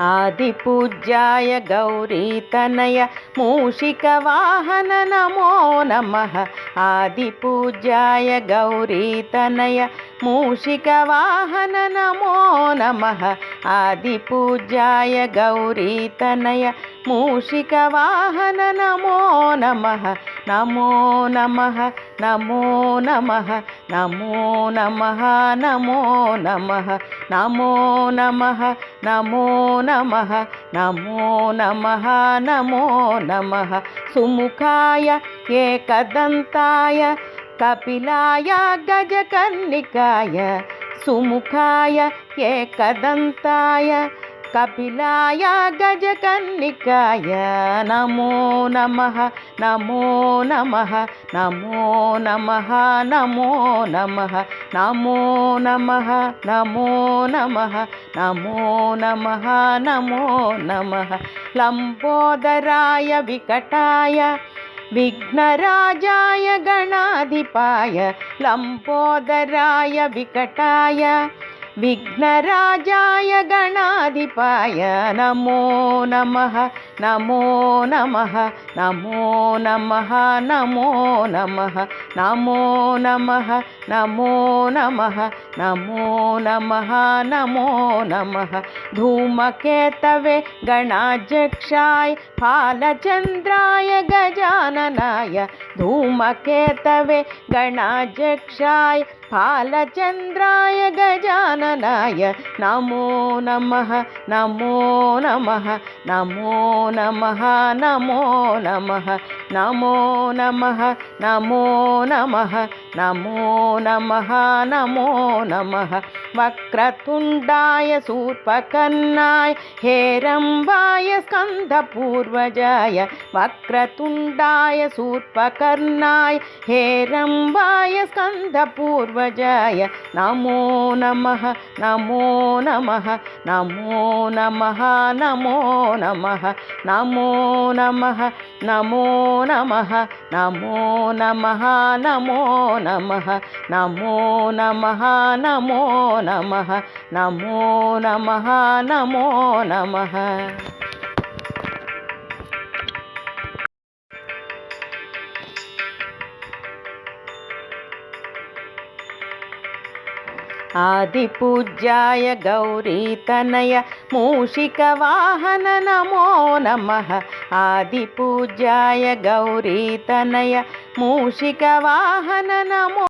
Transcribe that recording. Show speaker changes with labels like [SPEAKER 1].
[SPEAKER 1] ఆదిపూజ్యాయ గౌరీతనయ మూషికవాహన నమో నమ. ఆదిపూజ్యాయ గౌరీతనయ मूषिकवाहन नमो नमः आदिपूज्याय गौरीतनय मूषिकवाहन नमो नमः नमो नमः नमो नमः नमो नमः नमो नमः नमो नमः नमो नमः नमो नमः नमो नमः सुमुखाय एकदन्ताय కపిలాయ గజకర్ణికాయ సుముఖాయ ఏకదంతాయ. కపిలాయ గజకర్ణికాయ నమో నమ నమో నమ నమో నమ నమో నమ నమో నమ నమో నమ నమో నమ నమో నమ. లంబోదరాయ వికటాయ विघ्नराजाय गणाधिपाय लम्बोदराय विकटाय विघ्नराजाय गणाधिपाय नमो नमः नमो नमः नमो नमः नमो नमः नमो नमः नमो नमः नमो नमः नमो नमः। धूमकेतवे गणाध्यक्षाय फालचन्द्राय गजाननाय धूमकेतवे गणाध्यक्षाय फालचन्द्राय गजाननाय नमो नमः नमो नमः नमो नमः नमो नमः नमो नमः नमो नमः नमो नमः नमो नमः। वक्रतुण्डाय सूर्पकर्णाय हेरम्बाय स्कन्दपूर्वजाय वक्रतुण्डाय सूर्पकर्णाय हेरम्बाय स्कन्दपूर्वजाय नमो नमः नमो नमः नमो नमः नमो नमः नमो नमः नमो नमः नमो नमः नमो नमः नमो नमः नमो नमः नमो नमः नमो नमः आदिपूज्याय गौरीतनय मूषिकवाहन नमो नमः आदिपूज्याय गौरीतनय मूषिकवाहन नमो